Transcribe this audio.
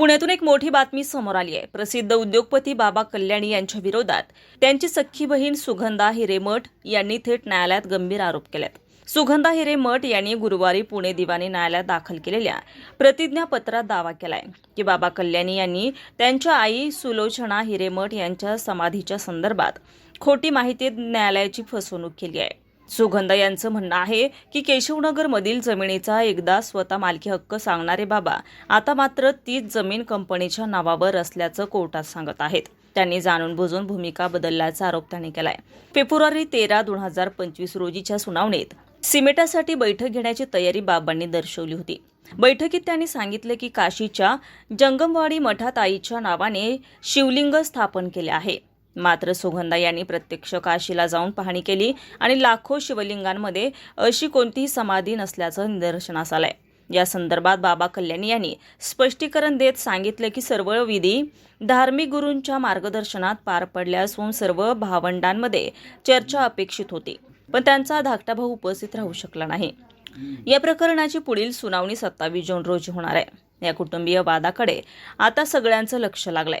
पुण्यातून एक मोठी बातमी समोर आली आहे. प्रसिद्ध उद्योगपती बाबा कल्याणी यांच्या विरोधात त्यांची सख्खी बहीण सुगंधा हिरेमठ यांनी थेट न्यायालयात गंभीर आरोप केलेत. सुगंधा हिरेमठ यांनी गुरुवारी पुणे दिवाणी न्यायालयात दाखल केलेल्या प्रतिज्ञापत्रात दावा केलाय की बाबा कल्याणी यांनी त्यांच्या आई सुलोचना हिरेमठ यांच्या समाधीच्या संदर्भात खोटी माहिती न्यायालयाची फसवणूक केली आहे. सुगंधा यांचं म्हणणं आहे की केशवनगरमधील जमिनीचा एकदा स्वतः मालकी हक्क सांगणारे बाबा. आता मात्र तीच जमीन कंपनीच्या नावावर असल्याचं कोर्टात सांगत आहेत. त्यांनी जाणून बुजून भूमिका बदलल्याचा आरोप त्यांनी केलाय. फेब्रुवारी तेरा दोन हजार पंचवीस रोजीच्या सुनावणीत सिमेटासाठी बैठक घेण्याची तयारी बाबांनी दर्शवली होती. बैठकीत त्यांनी सांगितले की काशीच्या जंगमवाडी मठात आईच्या नावाने शिवलिंग स्थापन केले आहे. मात्र सुगंधा यांनी प्रत्यक्ष काशीला जाऊन पाहणी केली आणि लाखो शिवलिंगांमध्ये अशी कोणतीही समाधी नसल्याचं निदर्शनास आलंय. या संदर्भात बाबा कल्याणी यांनी स्पष्टीकरण देत सांगितलं की सर्व विधी धार्मिक गुरूंच्या मार्गदर्शनात पार पडल्या असून सर्व भावंडांमध्ये चर्चा अपेक्षित होती. पण त्यांचा धाकटा भाऊ उपस्थित राहू शकला नाही. या प्रकरणाची पुढील सुनावणी सत्तावीस जून रोजी होणार आहे. या कुटुंबीय वादाकडे आता सगळ्यांचं लक्ष लागलंय.